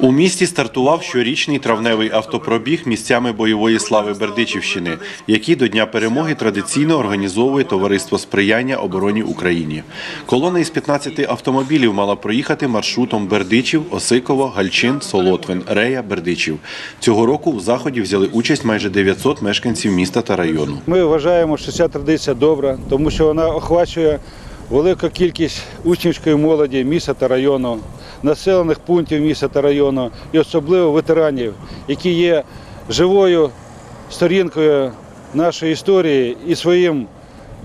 У місті стартував щорічний травневий автопробіг місцями бойової слави Бердичівщини, який до Дня перемоги традиційно організовує товариство сприяння обороні Україні. Колона із 15 автомобілів мала проїхати маршрутом Бердичів, Осиково, Гальчин, Солотвин, Рея, Бердичів. Цього року в заході взяли участь майже 900 мешканців міста та району. Ми вважаємо, що ця традиція добра, тому що вона охвачує велику кількість учнівської молоді міста та району, населених пунктів міста та району і особливо ветеранів, які є живою сторінкою нашої історії і своїм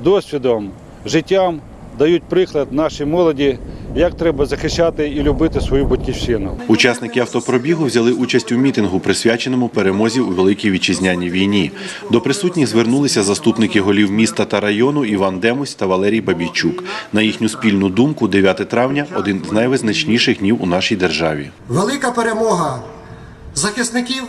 досвідом, життям дають приклад нашій молоді, як треба захищати і любити свою батьківщину. Учасники автопробігу взяли участь у мітингу, присвяченому перемозі у Великій Вітчизняній війні. До присутніх звернулися заступники голів міста та району Іван Демусь та Валерій Бабійчук. На їхню спільну думку, 9 травня один з найвизначніших днів у нашій державі. Велика перемога захисників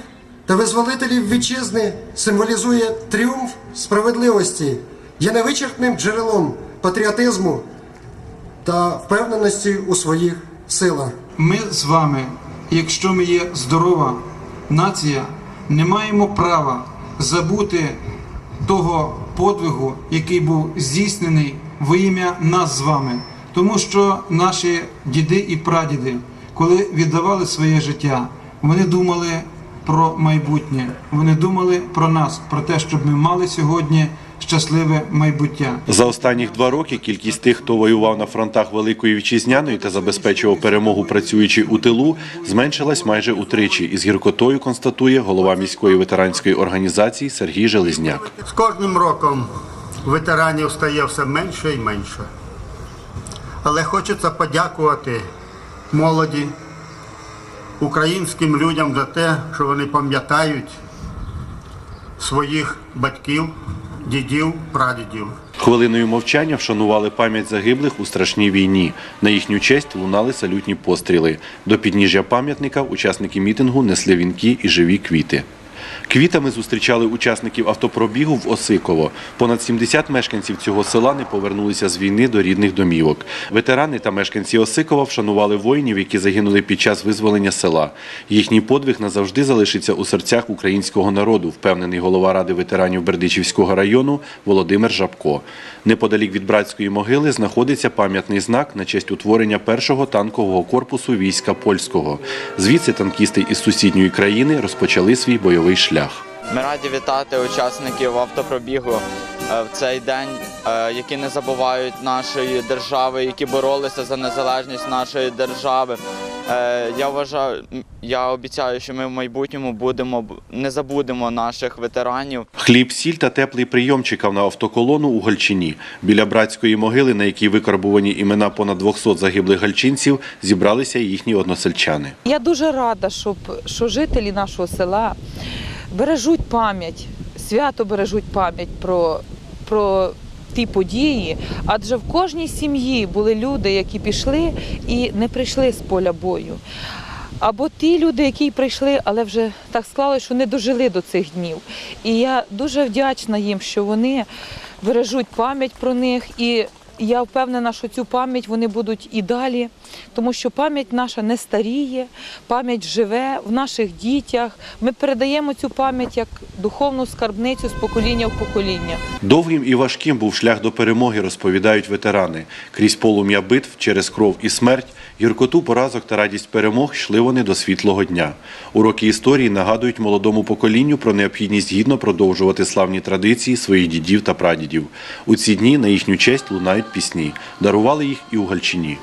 та визволителів вітчизни символізує тріумф справедливості, є невичерпним джерелом патріотизму та впевненості у своїх силах. Ми з вами, якщо ми є здорова нація, не маємо права забути того подвигу, який був здійснений во ім'я нас з вами. Тому що наші діди і прадіди, коли віддавали своє життя, вони думали про майбутнє, вони думали про нас, про те, щоб ми мали сьогодні щасливе майбуття. За останніх два роки кількість тих, хто воював на фронтах Великої Вітчизняної та забезпечував перемогу, працюючи у тилу, зменшилась майже утричі. Із гіркотою констатує голова міської ветеранської організації Сергій Железняк. З кожним роком ветеранів стає все менше і менше. Але хочеться подякувати молоді, українським людям за те, що вони пам'ятають своїх батьків, дідів, прадідів. Хвилиною мовчання вшанували пам'ять загиблих у страшній війні. На їхню честь лунали салютні постріли. До підніжжя пам'ятника учасники мітингу несли вінки і живі квіти. Квітами зустрічали учасників автопробігу в Осиково. Понад 70 мешканців цього села не повернулися з війни до рідних домівок. Ветерани та мешканці Осикова вшанували воїнів, які загинули під час визволення села. Їхній подвиг назавжди залишиться у серцях українського народу, впевнений голова ради ветеранів Бердичівського району Володимир Жабко. Неподалік від братської могили знаходиться пам'ятний знак на честь утворення першого танкового корпусу війська польського. Звідси танкісти із сусідньої країни розпочали свій бойовий шлях. Ми раді вітати учасників автопробігу е, в цей день, е, які не забувають нашої держави, які боролися за незалежність нашої держави. Е, Я вважаю, я обіцяю, що ми в майбутньому будемо не забудемо наших ветеранів. Хліб, сіль та теплий прийом чекав на автоколону у Гальчині. Біля братської могили, на якій викарбувані імена понад 200 загиблих гальчинців, зібралися їхні односельчани. Я дуже рада, щоб, що жителі нашого села бережуть пам'ять, свято бережуть пам'ять про, про ті події, адже в кожній сім'ї були люди, які пішли і не прийшли з поля бою. Або ті люди, які прийшли, але вже так склалося, що не дожили до цих днів. І я дуже вдячна їм, що вони бережуть пам'ять про них. І я впевнена, що цю пам'ять вони будуть і далі, тому що пам'ять наша не старіє, пам'ять живе в наших дітях. Ми передаємо цю пам'ять як духовну скарбницю з покоління в покоління. Довгим і важким був шлях до перемоги, розповідають ветерани. Крізь полум'я битв, через кров і смерть, гіркоту поразок та радість перемог йшли вони до світлого дня. Уроки історії нагадують молодому поколінню про необхідність гідно продовжувати славні традиції своїх дідів та прадідів. У ці дні на їхню честь лунають пісні. Дарували їх і у Гальчині.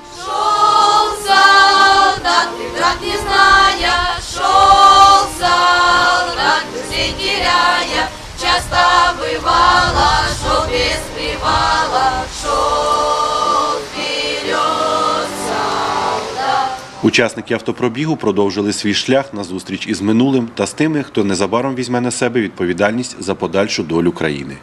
Учасники автопробігу продовжили свій шлях на зустріч із минулим та з тими, хто незабаром візьме на себе відповідальність за подальшу долю країни.